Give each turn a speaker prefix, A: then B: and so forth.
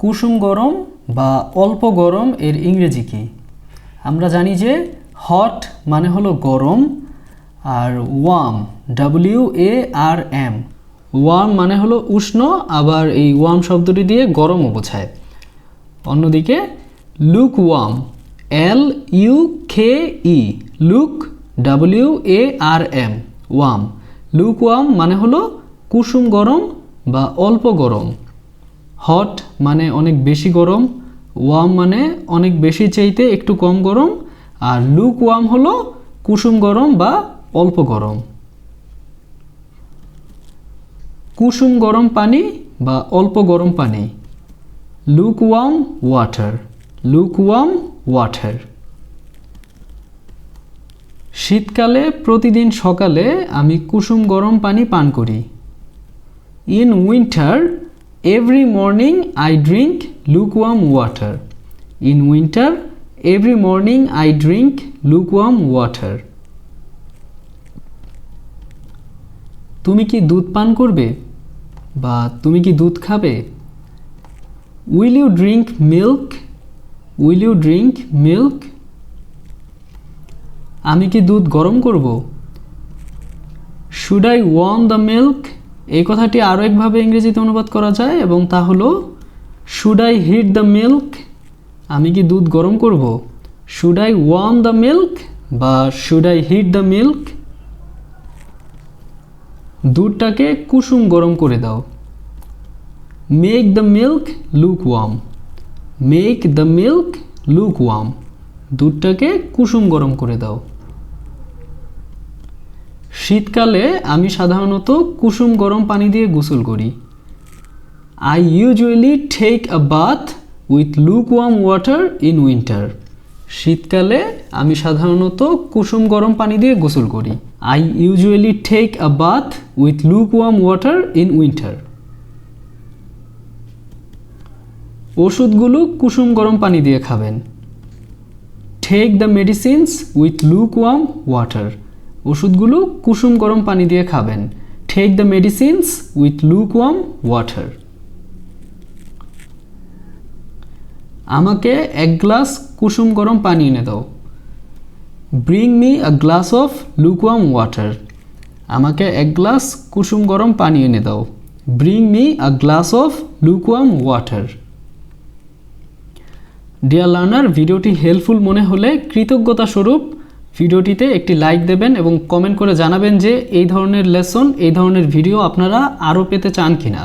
A: কুসুম গরম বা অল্প গরম এর ইংরেজি কি? আমরা জানি যে হট মানে হলো গরম আর warm W A R M warm মানে হলো উষ্ণ, আবার এই ওয়াম শব্দটি দিয়ে গরমও বোঝায়। অন্যদিকে look warm L U K E luke W A R M warm lukewarm মানে হলো কুসুম গরম বা অল্প গরম। হট মানে অনেক বেশি গরম ওয়াম মানে অনেক বেশি চাইতে একটু কম গরম, আর লুক ওয়াম হলো কুসুম গরম বা অল্প গরম। কুসুম গরম পানি বা অল্প গরম পানি। Lukewarm water lukewarm water শীতকালে প্রতিদিন সকালে আমি কুসুম গরম পানি পান করি। In winter every morning I drink lukewarm water in winter every morning I drink lukewarm water তুমি কি দুধ পান করবে? বা তুমি কি দুধ খাবে? Will you drink milk will you drink milk আমি কি দুধ গরম করব? Should I warm the milk এই কথাটি আরও একভাবে ইংরেজিতে অনুবাদ করা যায় এবং তা হলো should I heat the milk আমি কি দুধ গরম করব? Should I warm the milk বা should I heat the milk দুধটাকে কুসুম গরম করে দাও। Make the milk lukewarm make the milk lukewarm দুধটাকে কুসুম গরম করে দাও। শীতকালে আমি সাধারণত কুসুম গরম পানি দিয়ে গোসল করি। I usually take a bath with lukewarm water in winter শীতকালে আমি সাধারণত কুসুম গরম পানি দিয়ে গোসল করি। I usually take a bath with lukewarm water in winter ওষুধগুলো কুসুম গরম পানি দিয়ে খাবেন। Take the medicines with lukewarm water ওষুধগুলো কুসুম গরম পানি দিয়ে খাবেন। Take the medicines with lukewarm water আমাকে এক গ্লাস কুসুম গরম পানি এনে দাও। Bring me a glass of lukewarm water আমাকে এক গ্লাস কুসুম গরম পানি এনে দাও। Bring me a glass of lukewarm water dear learner ভিডিওটি হেল্পফুল মনে হলে কৃতজ্ঞতা স্বরূপ ভিডিওটিতে একটি লাইক দেবেন এবং কমেন্ট করে জানাবেন যে এই ধরনের লেসন এই ধরনের ভিডিও আপনারা আরও পেতে চান কিনা।